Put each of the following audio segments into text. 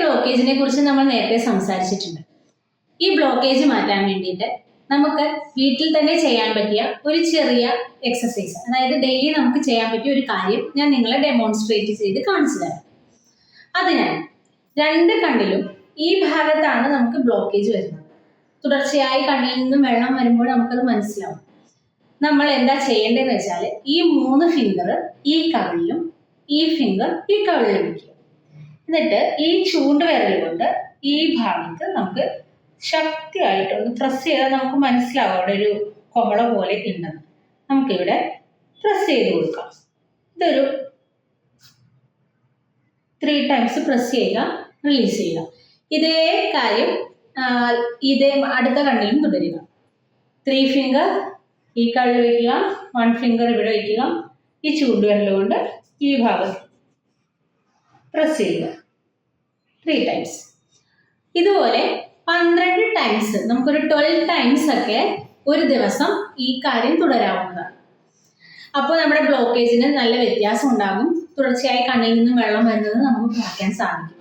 ബ്ലോക്കേജിനെ കുറിച്ച് നമ്മൾ നേരത്തെ സംസാരിച്ചിട്ടുണ്ട്. ഈ ബ്ലോക്കേജ് മാറ്റാൻ വേണ്ടിയിട്ട് നമുക്ക് വീട്ടിൽ തന്നെ ചെയ്യാൻ പറ്റിയ ഒരു ചെറിയ എക്സസൈസ് അതായത് ഡെയിലി നമുക്ക് ചെയ്യാൻ പറ്റിയ ഒരു കാര്യം ഞാൻ നിങ്ങളെ ഡെമോൺസ്ട്രേറ്റ് ചെയ്ത് കാണിച്ചു തരാം. അതിനാൽ രണ്ട് കണ്ണിലും ഈ ഭാഗത്താണ് നമുക്ക് ബ്ലോക്കേജ് വരുന്നത്. തുടർച്ചയായി കണ്ണിൽ നിന്നും വെള്ളം വരുമ്പോൾ നമുക്കത് മനസ്സിലാവും. നമ്മൾ എന്താ ചെയ്യേണ്ടതെന്ന് വെച്ചാൽ ഈ മൂന്ന് ഫിംഗർ ഈ കവിളിലും ഈ ഫിംഗർ ഈ കവിളിലും വയ്ക്കുക എന്നിട്ട് ഈ ചൂണ്ട് വിരൽ കൊണ്ട് ഈ ഭാഗത്ത് നമുക്ക് ശക്തിയായിട്ട് ഒന്ന് പ്രസ് ചെയ്താൽ നമുക്ക് മനസ്സിലാവും അവിടെ ഒരു കൊമള പോലെ ഉണ്ടെന്ന്. നമുക്കിവിടെ പ്രസ് ചെയ്ത് കൊടുക്കാം. ഇതൊരു ത്രീ ടൈംസ് പ്രസ് ചെയ്യുക റിലീസ് ചെയ്യുക. ഇതേ കാര്യം ഇതേ അടുത്ത കണ്ണിലും തുടരുക. ത്രീ ഫിംഗർ ഈ കണ്ണിൽ വയ്ക്കുക വൺ ഫിംഗർ ഇവിടെ വയ്ക്കുക ഈ ചൂണ്ടുവിരൽ കൊണ്ട് ഈ ഭാഗത്ത് പ്രസ് ചെയ്യുക. ത്രീ ടൈംസ് ഇതുപോലെ പന്ത്രണ്ട് ടൈംസ് നമുക്കൊരു ട്വൽവ് ടൈംസ് ഒക്കെ ഒരു ദിവസം ഈ കാര്യം തുടരാവുന്നതാണ്. അപ്പോൾ നമ്മുടെ ബ്ലോക്കേജിന് നല്ല വ്യത്യാസം ഉണ്ടാകും. തുടർച്ചയായി കണ്ണിൽ നിന്നും വെള്ളം വരുന്നത് നമുക്ക് കുറയ്ക്കാൻ സാധിക്കും.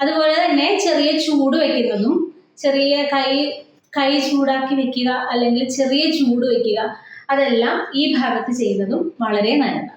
അതുപോലെ തന്നെ ചെറിയ ചൂട് വയ്ക്കുന്നതും ചെറിയ കൈ കൈ ചൂടാക്കി വെക്കുക അല്ലെങ്കിൽ ചെറിയ ചൂട് വെക്കുക അതെല്ലാം ഈ ഭാഗത്ത് ചെയ്യുന്നതും വളരെ നല്ലതാണ്.